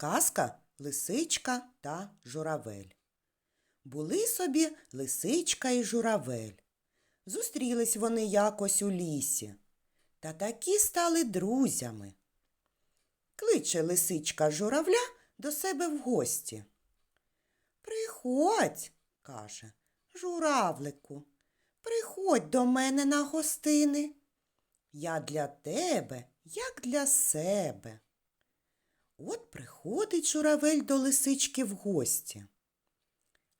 Казка Лисичка та журавель. Були собі лисичка і журавель. Зустрілись вони якось у лісі. Та такі стали друзями. Кличе лисичка журавля до себе в гості. Приходь, каже, журавлику, приходь до мене на гостини. Я для тебе, як для себе. От приходить журавель до лисички в гості.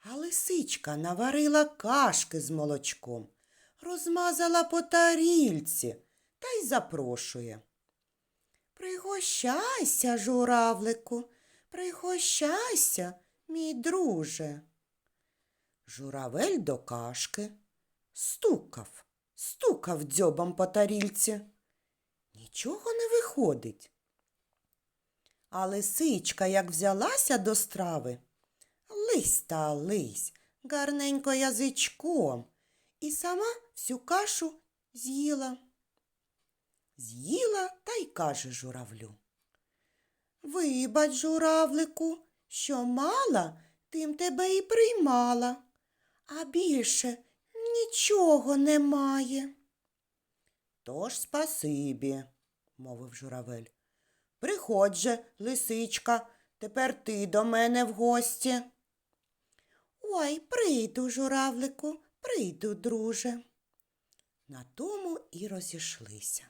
А лисичка наварила кашки з молочком, розмазала по тарільці та й запрошує. Пригощайся, журавлику, пригощайся, мій друже. Журавель до кашки стукав, стукав дзьобом по тарільці. Нічого не виходить. А лисичка, як взялася до страви, лись та лись, гарненько язичком, і сама всю кашу з'їла. З'їла та й каже журавлю. Вибач, журавлику, що мала, тим тебе і приймала, а більше нічого немає. Тож спасибі, мовив журавель. Приходь же, лисичка, тепер ти до мене в гості. Ой, прийду, журавлику, прийду, друже. На тому і розійшлися.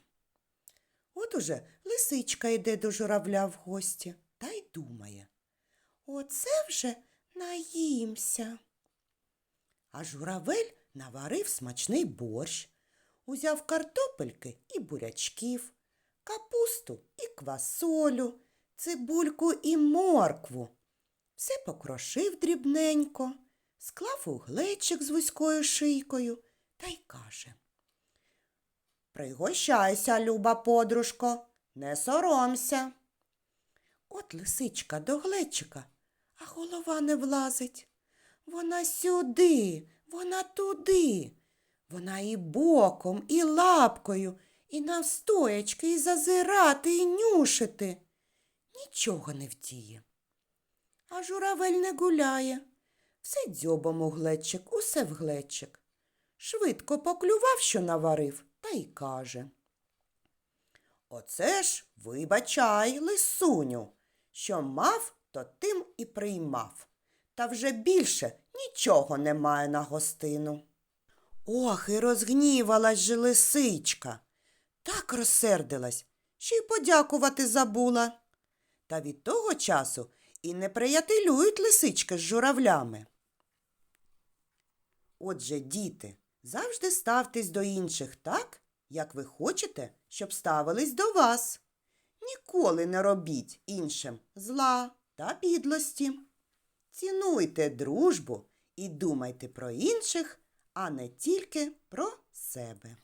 От уже лисичка йде до журавля в гості та й думає. Оце вже наїмся. А журавель наварив смачний борщ, узяв картопельки і бурячків, капусту і квасолю, цибульку і моркву. Все покрошив дрібненько, склав у глечик з вузькою шийкою та й каже. Пригощайся, люба подружко, не соромся. От лисичка до глечика, а голова не влазить. Вона сюди, вона туди. Вона і боком, і лапкою, і навстоячки, і зазирати, і нюшити. Нічого не вдіє. А журавель не гуляє. Все дзьобом у глечик, усе в глечик. Швидко поклював, що наварив, та й каже. Оце ж вибачай, лисуню, що мав, то тим і приймав. Та вже більше нічого немає на гостину. Ох, і розгнівалась же лисичка. Так розсердилась, що й подякувати забула. Та від того часу і не приятелюють лисички з журавлями. Отже, діти, завжди ставтесь до інших так, як ви хочете, щоб ставились до вас. Ніколи не робіть іншим зла та підлості. Цінуйте дружбу і думайте про інших, а не тільки про себе.